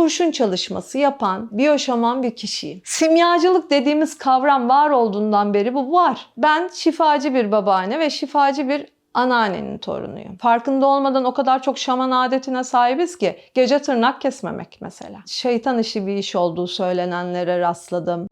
kurşun çalışması yapan biyoşaman bir kişiyim. Simyacılık dediğimiz kavram var olduğundan beri bu var. Ben şifacı bir babaanne ve şifacı bir anneannenin torunuyum. Farkında olmadan o kadar çok şaman adetine sahibiz ki gece tırnak kesmemek mesela. Şeytan işi bir iş olduğu söylenenlere rastladım.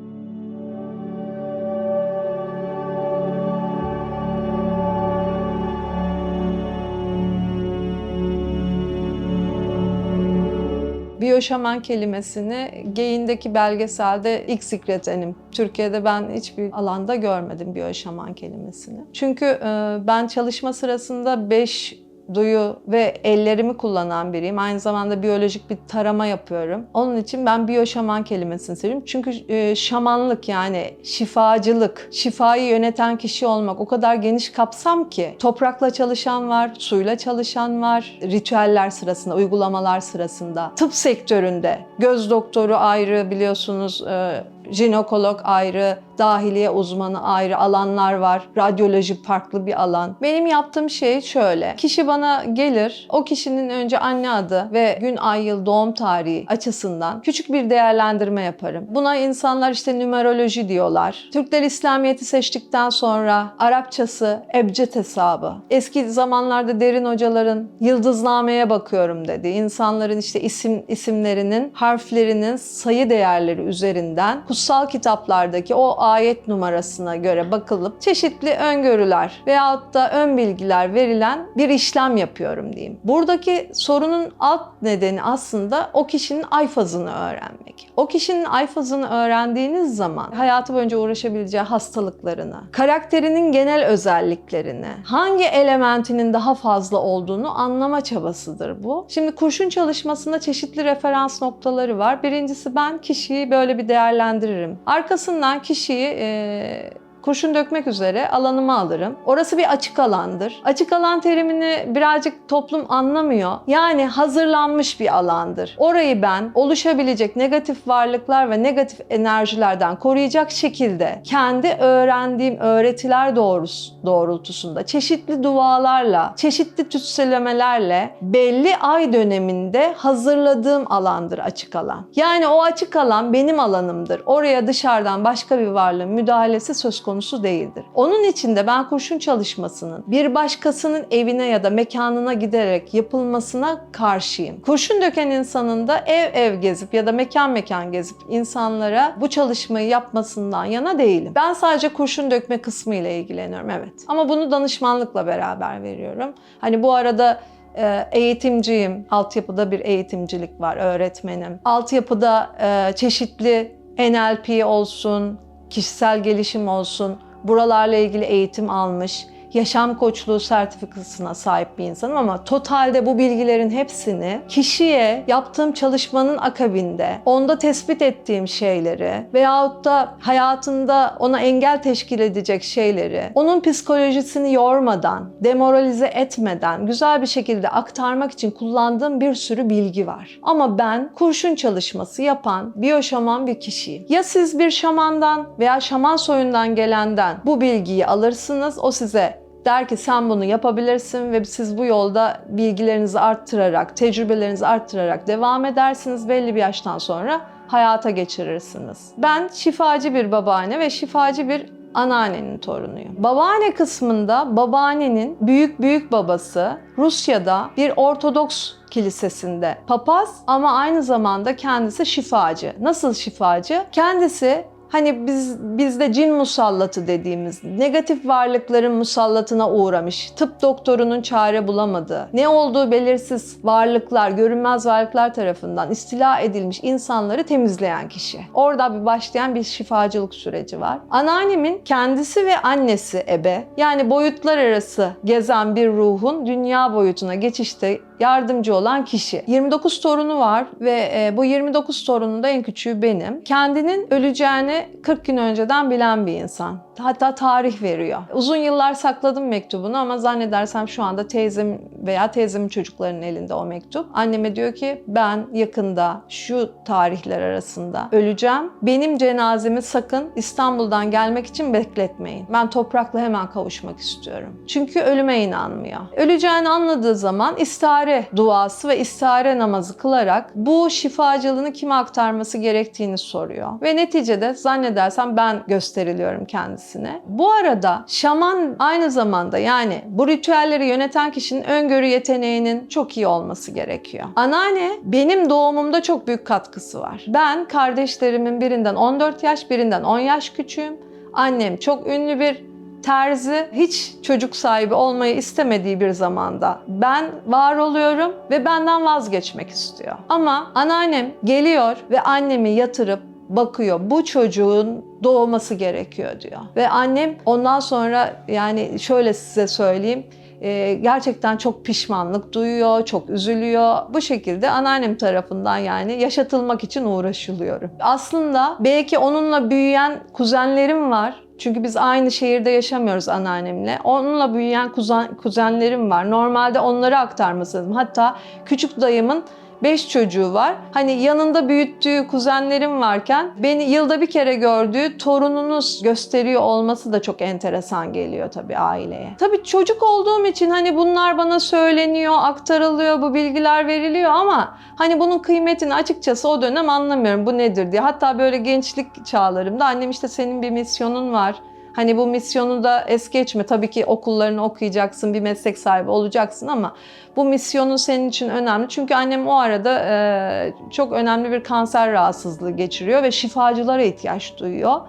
Biyoşaman kelimesini Geyindeki belgeselde ilk zikredenim. Türkiye'de ben hiçbir alanda görmedim biyoşaman kelimesini. Çünkü ben çalışma sırasında 5 duyu ve ellerimi kullanan biriyim. Aynı zamanda biyolojik bir tarama yapıyorum. Onun için ben biyoşaman kelimesini seviyorum. Çünkü e, şamanlık yani şifacılık, şifayı yöneten kişi olmak o kadar geniş kapsam ki toprakla çalışan var, suyla çalışan var, ritüeller sırasında, uygulamalar sırasında, tıp sektöründe göz doktoru ayrı biliyorsunuz, e, jinekolog ayrı, dahiliye uzmanı ayrı alanlar var. Radyoloji farklı bir alan. Benim yaptığım şey şöyle. Kişi bana gelir. O kişinin önce anne adı ve gün, ay, yıl, doğum tarihi açısından küçük bir değerlendirme yaparım. Buna insanlar işte numeroloji diyorlar. Türkler İslamiyet'i seçtikten sonra Arapçası ebced hesabı. Eski zamanlarda derin hocaların yıldıznameye bakıyorum dedi. İnsanların işte isim isimlerinin, harflerinin sayı değerleri üzerinden kutsal kitaplardaki o ayet numarasına göre bakılıp çeşitli öngörüler veyahut da ön bilgiler verilen bir işlem yapıyorum diyeyim. Buradaki sorunun alt nedeni aslında o kişinin ay fazını öğrenmek. O kişinin ay fazını öğrendiğiniz zaman hayatı boyunca uğraşabileceği hastalıklarını, karakterinin genel özelliklerini, hangi elementinin daha fazla olduğunu anlama çabasıdır bu. Şimdi kurşun çalışmasında çeşitli referans noktaları var. Birincisi ben kişiyi böyle bir değerlendiririm. Arkasından kişiyi e, kurşun dökmek üzere alanıma alırım. Orası bir açık alandır. Açık alan terimini birazcık toplum anlamıyor. Yani hazırlanmış bir alandır. Orayı ben oluşabilecek negatif varlıklar ve negatif enerjilerden koruyacak şekilde kendi öğrendiğim öğretiler doğrusu, doğrultusunda çeşitli dualarla, çeşitli tütsülemelerle belli ay döneminde hazırladığım alandır açık alan. Yani o açık alan benim alanımdır. Oraya dışarıdan başka bir varlığın müdahalesi söz konusu değildir. Onun için de ben kurşun çalışmasının bir başkasının evine ya da mekanına giderek yapılmasına karşıyım. Kurşun döken insanın da ev ev gezip ya da mekan mekan gezip insanlara bu çalışmayı yapmasından yana değilim. Ben sadece kurşun dökme kısmı ile ilgileniyorum evet. Ama bunu danışmanlıkla beraber veriyorum. Hani bu arada e, eğitimciyim. Altyapıda bir eğitimcilik var, öğretmenim. Altyapıda e, çeşitli NLP olsun, kişisel gelişim olsun, buralarla ilgili eğitim almış, yaşam koçluğu sertifikasına sahip bir insanım ama totalde bu bilgilerin hepsini kişiye yaptığım çalışmanın akabinde onda tespit ettiğim şeyleri veyahut da hayatında ona engel teşkil edecek şeyleri onun psikolojisini yormadan, demoralize etmeden güzel bir şekilde aktarmak için kullandığım bir sürü bilgi var. Ama ben kurşun çalışması yapan biyoşaman bir kişiyim. Ya siz bir şamandan veya şaman soyundan gelenden bu bilgiyi alırsınız, o size der ki sen bunu yapabilirsin ve siz bu yolda bilgilerinizi arttırarak, tecrübelerinizi arttırarak devam edersiniz. Belli bir yaştan sonra hayata geçirirsiniz. Ben şifacı bir babaanne ve şifacı bir anneannenin torunuyum. Babaanne kısmında babaannenin büyük büyük babası Rusya'da bir Ortodoks kilisesinde papaz ama aynı zamanda kendisi şifacı. Nasıl şifacı? Kendisi Hani biz bizde cin musallatı dediğimiz negatif varlıkların musallatına uğramış, tıp doktorunun çare bulamadığı, ne olduğu belirsiz varlıklar, görünmez varlıklar tarafından istila edilmiş insanları temizleyen kişi. Orada bir başlayan bir şifacılık süreci var. Anneannemin kendisi ve annesi ebe, yani boyutlar arası gezen bir ruhun dünya boyutuna geçişte yardımcı olan kişi. 29 torunu var ve e, bu 29 torunun da en küçüğü benim. Kendinin öleceğini 40 gün önceden bilen bir insan. Hatta tarih veriyor. Uzun yıllar sakladım mektubunu ama zannedersem şu anda teyzem veya teyzemin çocuklarının elinde o mektup. Anneme diyor ki ben yakında şu tarihler arasında öleceğim. Benim cenazemi sakın İstanbul'dan gelmek için bekletmeyin. Ben toprakla hemen kavuşmak istiyorum. Çünkü ölüme inanmıyor. Öleceğini anladığı zaman istihare istihare duası ve istihare namazı kılarak bu şifacılığını kime aktarması gerektiğini soruyor. Ve neticede zannedersem ben gösteriliyorum kendisine. Bu arada şaman aynı zamanda yani bu ritüelleri yöneten kişinin öngörü yeteneğinin çok iyi olması gerekiyor. Anneanne benim doğumumda çok büyük katkısı var. Ben kardeşlerimin birinden 14 yaş, birinden 10 yaş küçüğüm. Annem çok ünlü bir terzi hiç çocuk sahibi olmayı istemediği bir zamanda ben var oluyorum ve benden vazgeçmek istiyor. Ama anneannem geliyor ve annemi yatırıp bakıyor. Bu çocuğun doğması gerekiyor diyor. Ve annem ondan sonra yani şöyle size söyleyeyim e, gerçekten çok pişmanlık duyuyor, çok üzülüyor. Bu şekilde anneannem tarafından yani yaşatılmak için uğraşılıyorum. Aslında belki onunla büyüyen kuzenlerim var. Çünkü biz aynı şehirde yaşamıyoruz anneannemle. Onunla büyüyen kuzen, kuzenlerim var. Normalde onları aktarması lazım. Hatta küçük dayımın 5 çocuğu var. Hani yanında büyüttüğü kuzenlerim varken beni yılda bir kere gördüğü torununuz gösteriyor olması da çok enteresan geliyor tabii aileye. Tabii çocuk olduğum için hani bunlar bana söyleniyor, aktarılıyor, bu bilgiler veriliyor ama hani bunun kıymetini açıkçası o dönem anlamıyorum bu nedir diye. Hatta böyle gençlik çağlarımda annem işte senin bir misyonun var. Hani bu misyonu da es geçme. Tabii ki okullarını okuyacaksın, bir meslek sahibi olacaksın ama bu misyonun senin için önemli. Çünkü annem o arada e, çok önemli bir kanser rahatsızlığı geçiriyor ve şifacılara ihtiyaç duyuyor.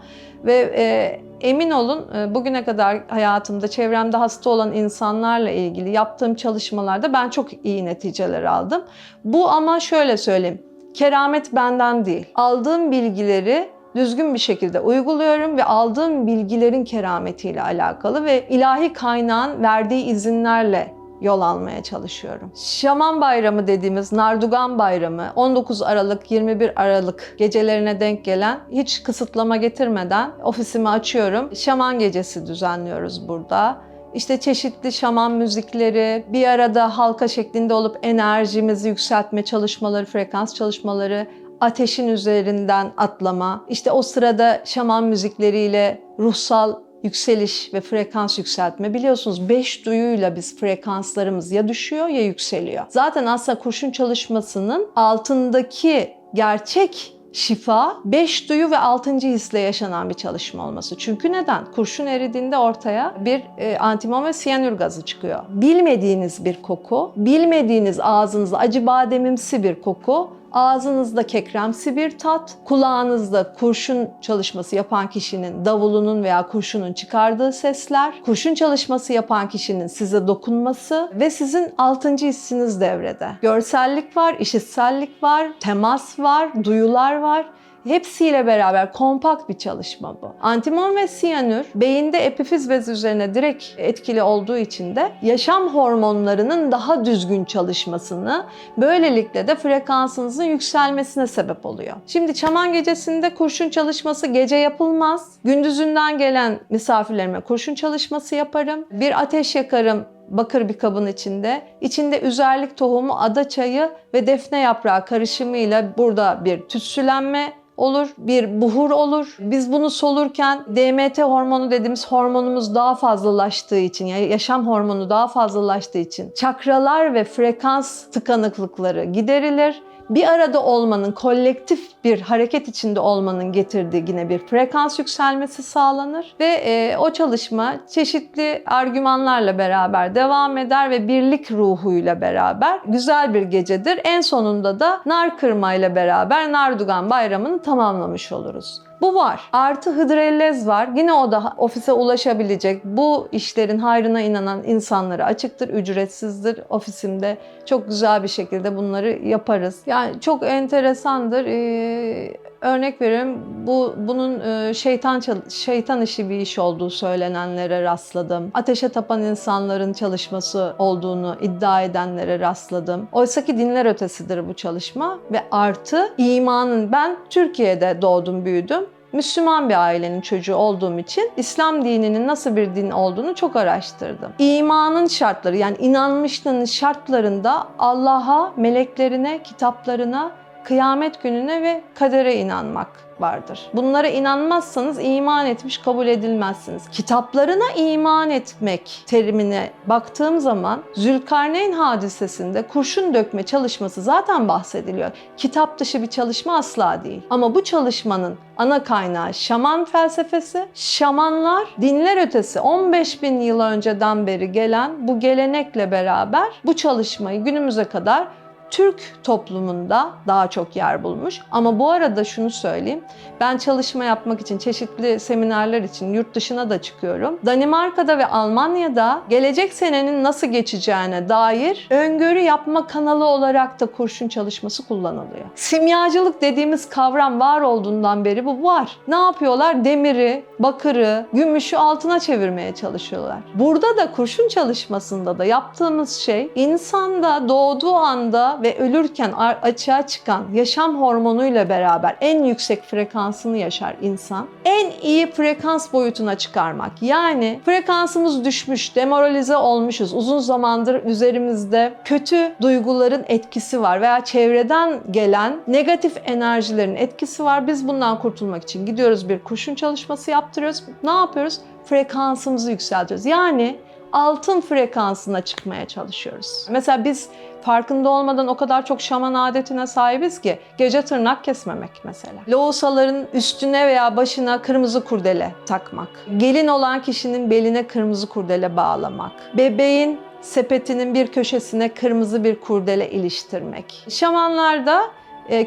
Ve e, emin olun e, bugüne kadar hayatımda çevremde hasta olan insanlarla ilgili yaptığım çalışmalarda ben çok iyi neticeler aldım. Bu ama şöyle söyleyeyim. Keramet benden değil. Aldığım bilgileri düzgün bir şekilde uyguluyorum ve aldığım bilgilerin kerametiyle alakalı ve ilahi kaynağın verdiği izinlerle yol almaya çalışıyorum. Şaman Bayramı dediğimiz Nardugan Bayramı 19 Aralık 21 Aralık gecelerine denk gelen hiç kısıtlama getirmeden ofisimi açıyorum. Şaman gecesi düzenliyoruz burada. İşte çeşitli şaman müzikleri, bir arada halka şeklinde olup enerjimizi yükseltme çalışmaları, frekans çalışmaları, ateşin üzerinden atlama, işte o sırada şaman müzikleriyle ruhsal yükseliş ve frekans yükseltme. Biliyorsunuz beş duyuyla biz frekanslarımız ya düşüyor ya yükseliyor. Zaten aslında kurşun çalışmasının altındaki gerçek şifa, beş duyu ve altıncı hisle yaşanan bir çalışma olması. Çünkü neden? Kurşun eridiğinde ortaya bir e, antimon ve siyanür gazı çıkıyor. Bilmediğiniz bir koku, bilmediğiniz ağzınızda acı bademimsi bir koku Ağzınızda kekremsi bir tat, kulağınızda kurşun çalışması yapan kişinin davulunun veya kurşunun çıkardığı sesler, kurşun çalışması yapan kişinin size dokunması ve sizin altıncı hissiniz devrede. Görsellik var, işitsellik var, temas var, duyular var. Hepsiyle beraber kompakt bir çalışma bu. Antimon ve siyanür beyinde epifiz bezi üzerine direkt etkili olduğu için de yaşam hormonlarının daha düzgün çalışmasını, böylelikle de frekansınızın yükselmesine sebep oluyor. Şimdi çaman gecesinde kurşun çalışması gece yapılmaz. Gündüzünden gelen misafirlerime kurşun çalışması yaparım. Bir ateş yakarım bakır bir kabın içinde. İçinde üzerlik tohumu, ada çayı ve defne yaprağı karışımıyla burada bir tütsülenme olur, bir buhur olur. Biz bunu solurken DMT hormonu dediğimiz hormonumuz daha fazlalaştığı için, yani yaşam hormonu daha fazlalaştığı için çakralar ve frekans tıkanıklıkları giderilir bir arada olmanın, kolektif bir hareket içinde olmanın getirdiği yine bir frekans yükselmesi sağlanır ve e, o çalışma çeşitli argümanlarla beraber devam eder ve birlik ruhuyla beraber güzel bir gecedir. En sonunda da nar kırmayla beraber Nardugan Bayramı'nı tamamlamış oluruz. Bu var. Artı Hıdrellez var. Yine o da ofise ulaşabilecek. Bu işlerin hayrına inanan insanlara açıktır, ücretsizdir. Ofisimde çok güzel bir şekilde bunları yaparız. Yani çok enteresandır. Ee, örnek veriyorum. Bu bunun e, şeytan şeytan işi bir iş olduğu söylenenlere rastladım. Ateşe tapan insanların çalışması olduğunu iddia edenlere rastladım. Oysa ki dinler ötesidir bu çalışma ve artı imanın ben Türkiye'de doğdum, büyüdüm. Müslüman bir ailenin çocuğu olduğum için İslam dininin nasıl bir din olduğunu çok araştırdım. İmanın şartları yani inanmışlığın şartlarında Allah'a, meleklerine, kitaplarına, kıyamet gününe ve kadere inanmak vardır. Bunlara inanmazsanız iman etmiş kabul edilmezsiniz. Kitaplarına iman etmek terimine baktığım zaman Zülkarneyn hadisesinde kurşun dökme çalışması zaten bahsediliyor. Kitap dışı bir çalışma asla değil. Ama bu çalışmanın ana kaynağı şaman felsefesi. Şamanlar dinler ötesi 15 bin yıl önceden beri gelen bu gelenekle beraber bu çalışmayı günümüze kadar Türk toplumunda daha çok yer bulmuş. Ama bu arada şunu söyleyeyim. Ben çalışma yapmak için, çeşitli seminerler için yurt dışına da çıkıyorum. Danimarka'da ve Almanya'da gelecek senenin nasıl geçeceğine dair öngörü yapma kanalı olarak da kurşun çalışması kullanılıyor. Simyacılık dediğimiz kavram var olduğundan beri bu var. Ne yapıyorlar? Demiri, bakırı, gümüşü altına çevirmeye çalışıyorlar. Burada da kurşun çalışmasında da yaptığımız şey insanda doğduğu anda ve ölürken açığa çıkan yaşam hormonuyla beraber en yüksek frekansını yaşar insan. En iyi frekans boyutuna çıkarmak. Yani frekansımız düşmüş, demoralize olmuşuz. Uzun zamandır üzerimizde kötü duyguların etkisi var veya çevreden gelen negatif enerjilerin etkisi var. Biz bundan kurtulmak için gidiyoruz bir kurşun çalışması yaptırıyoruz. Ne yapıyoruz? Frekansımızı yükseltiyoruz. Yani altın frekansına çıkmaya çalışıyoruz. Mesela biz farkında olmadan o kadar çok şaman adetine sahibiz ki gece tırnak kesmemek mesela. Loğusaların üstüne veya başına kırmızı kurdele takmak. Gelin olan kişinin beline kırmızı kurdele bağlamak. Bebeğin sepetinin bir köşesine kırmızı bir kurdele iliştirmek. Şamanlarda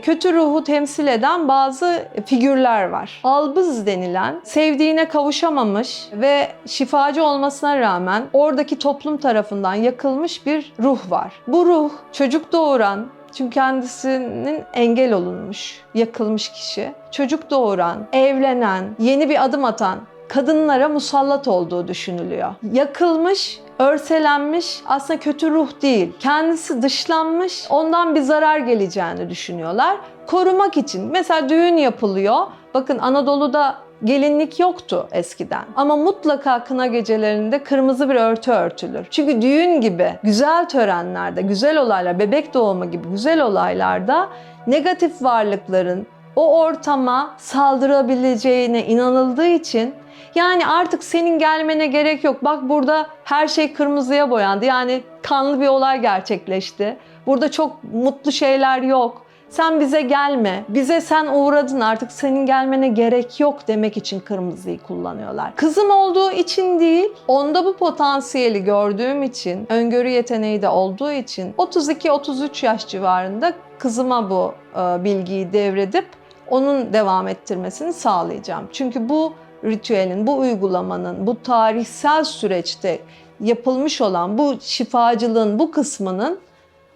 kötü ruhu temsil eden bazı figürler var. Albız denilen, sevdiğine kavuşamamış ve şifacı olmasına rağmen oradaki toplum tarafından yakılmış bir ruh var. Bu ruh çocuk doğuran, çünkü kendisinin engel olunmuş, yakılmış kişi. Çocuk doğuran, evlenen, yeni bir adım atan kadınlara musallat olduğu düşünülüyor. Yakılmış, örselenmiş, aslında kötü ruh değil. Kendisi dışlanmış, ondan bir zarar geleceğini düşünüyorlar. Korumak için mesela düğün yapılıyor. Bakın Anadolu'da gelinlik yoktu eskiden. Ama mutlaka kına gecelerinde kırmızı bir örtü örtülür. Çünkü düğün gibi güzel törenlerde, güzel olaylar, bebek doğumu gibi güzel olaylarda negatif varlıkların o ortama saldırabileceğine inanıldığı için yani artık senin gelmene gerek yok. Bak burada her şey kırmızıya boyandı. Yani kanlı bir olay gerçekleşti. Burada çok mutlu şeyler yok. Sen bize gelme. Bize sen uğradın artık senin gelmene gerek yok demek için kırmızıyı kullanıyorlar. Kızım olduğu için değil, onda bu potansiyeli gördüğüm için, öngörü yeteneği de olduğu için 32-33 yaş civarında kızıma bu e, bilgiyi devredip onun devam ettirmesini sağlayacağım. Çünkü bu ritüelin, bu uygulamanın, bu tarihsel süreçte yapılmış olan bu şifacılığın bu kısmının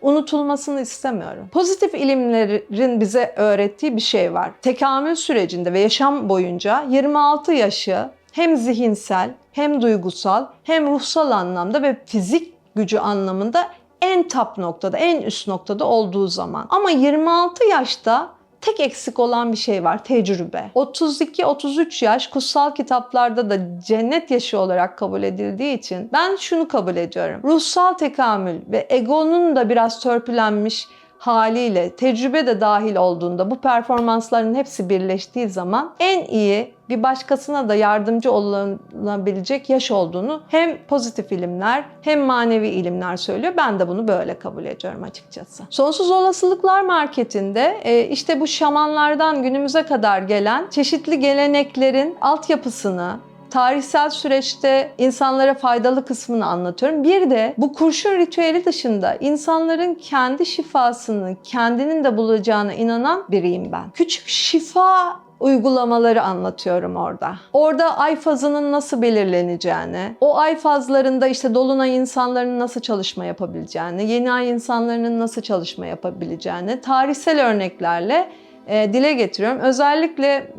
unutulmasını istemiyorum. Pozitif ilimlerin bize öğrettiği bir şey var. Tekamül sürecinde ve yaşam boyunca 26 yaşı hem zihinsel, hem duygusal, hem ruhsal anlamda ve fizik gücü anlamında en top noktada, en üst noktada olduğu zaman. Ama 26 yaşta tek eksik olan bir şey var, tecrübe. 32-33 yaş kutsal kitaplarda da cennet yaşı olarak kabul edildiği için ben şunu kabul ediyorum. Ruhsal tekamül ve egonun da biraz törpülenmiş haliyle tecrübe de dahil olduğunda bu performansların hepsi birleştiği zaman en iyi bir başkasına da yardımcı olunabilecek yaş olduğunu hem pozitif ilimler hem manevi ilimler söylüyor. Ben de bunu böyle kabul ediyorum açıkçası. Sonsuz Olasılıklar Marketi'nde e, işte bu şamanlardan günümüze kadar gelen çeşitli geleneklerin altyapısını, tarihsel süreçte insanlara faydalı kısmını anlatıyorum. Bir de bu kurşun ritüeli dışında insanların kendi şifasını kendinin de bulacağına inanan biriyim ben. Küçük şifa uygulamaları anlatıyorum orada. Orada ay fazının nasıl belirleneceğini, o ay fazlarında işte dolunay insanların nasıl çalışma yapabileceğini, yeni ay insanların nasıl çalışma yapabileceğini tarihsel örneklerle e, dile getiriyorum. Özellikle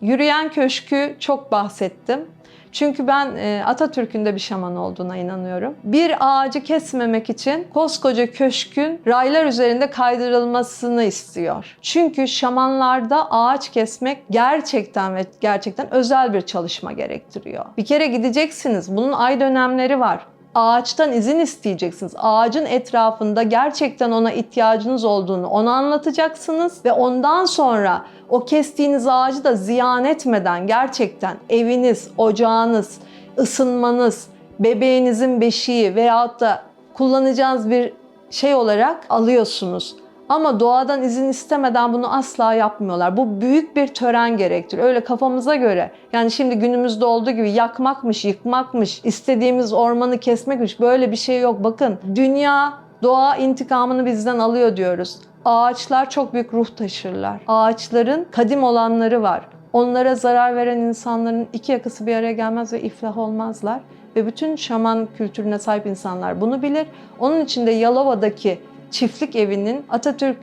yürüyen köşkü çok bahsettim. Çünkü ben e, Atatürk'ün de bir şaman olduğuna inanıyorum. Bir ağacı kesmemek için koskoca köşkün raylar üzerinde kaydırılmasını istiyor. Çünkü şamanlarda ağaç kesmek gerçekten ve gerçekten özel bir çalışma gerektiriyor. Bir kere gideceksiniz. Bunun ay dönemleri var. Ağaçtan izin isteyeceksiniz. Ağacın etrafında gerçekten ona ihtiyacınız olduğunu ona anlatacaksınız ve ondan sonra o kestiğiniz ağacı da ziyan etmeden gerçekten eviniz, ocağınız, ısınmanız, bebeğinizin beşiği veyahut da kullanacağınız bir şey olarak alıyorsunuz. Ama doğadan izin istemeden bunu asla yapmıyorlar. Bu büyük bir tören gerektiriyor. Öyle kafamıza göre. Yani şimdi günümüzde olduğu gibi yakmakmış, yıkmakmış, istediğimiz ormanı kesmekmiş. Böyle bir şey yok. Bakın dünya doğa intikamını bizden alıyor diyoruz. Ağaçlar çok büyük ruh taşırlar. Ağaçların kadim olanları var. Onlara zarar veren insanların iki yakası bir araya gelmez ve iflah olmazlar. Ve bütün şaman kültürüne sahip insanlar bunu bilir. Onun için de Yalova'daki çiftlik evinin Atatürk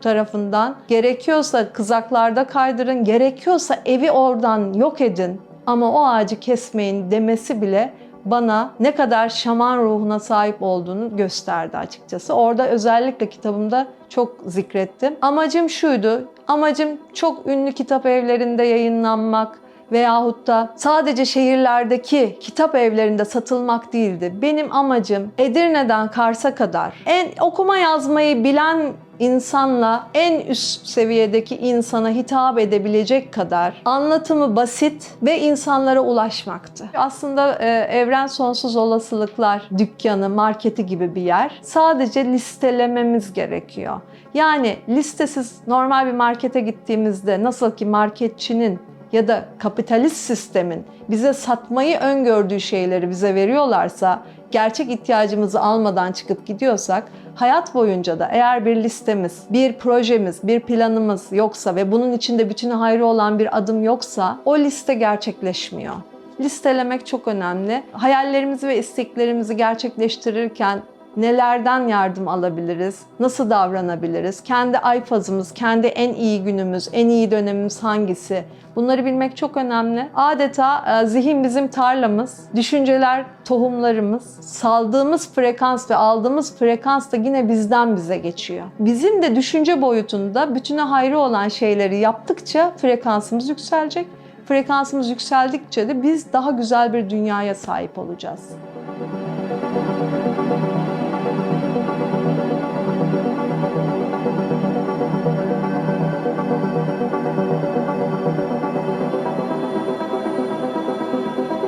tarafından gerekiyorsa kızaklarda kaydırın, gerekiyorsa evi oradan yok edin ama o ağacı kesmeyin demesi bile bana ne kadar şaman ruhuna sahip olduğunu gösterdi açıkçası. Orada özellikle kitabımda çok zikrettim. Amacım şuydu, amacım çok ünlü kitap evlerinde yayınlanmak, veyahut da sadece şehirlerdeki kitap evlerinde satılmak değildi. Benim amacım Edirne'den Kars'a kadar en okuma yazmayı bilen insanla en üst seviyedeki insana hitap edebilecek kadar anlatımı basit ve insanlara ulaşmaktı. Aslında e, Evren Sonsuz Olasılıklar dükkanı, marketi gibi bir yer. Sadece listelememiz gerekiyor. Yani listesiz normal bir markete gittiğimizde nasıl ki marketçinin ya da kapitalist sistemin bize satmayı öngördüğü şeyleri bize veriyorlarsa, gerçek ihtiyacımızı almadan çıkıp gidiyorsak, hayat boyunca da eğer bir listemiz, bir projemiz, bir planımız yoksa ve bunun içinde bütünü hayrı olan bir adım yoksa o liste gerçekleşmiyor. Listelemek çok önemli. Hayallerimizi ve isteklerimizi gerçekleştirirken nelerden yardım alabiliriz, nasıl davranabiliriz, kendi ay fazımız, kendi en iyi günümüz, en iyi dönemimiz hangisi? Bunları bilmek çok önemli. Adeta e, zihin bizim tarlamız, düşünceler tohumlarımız, saldığımız frekans ve aldığımız frekans da yine bizden bize geçiyor. Bizim de düşünce boyutunda bütüne hayrı olan şeyleri yaptıkça frekansımız yükselecek. Frekansımız yükseldikçe de biz daha güzel bir dünyaya sahip olacağız.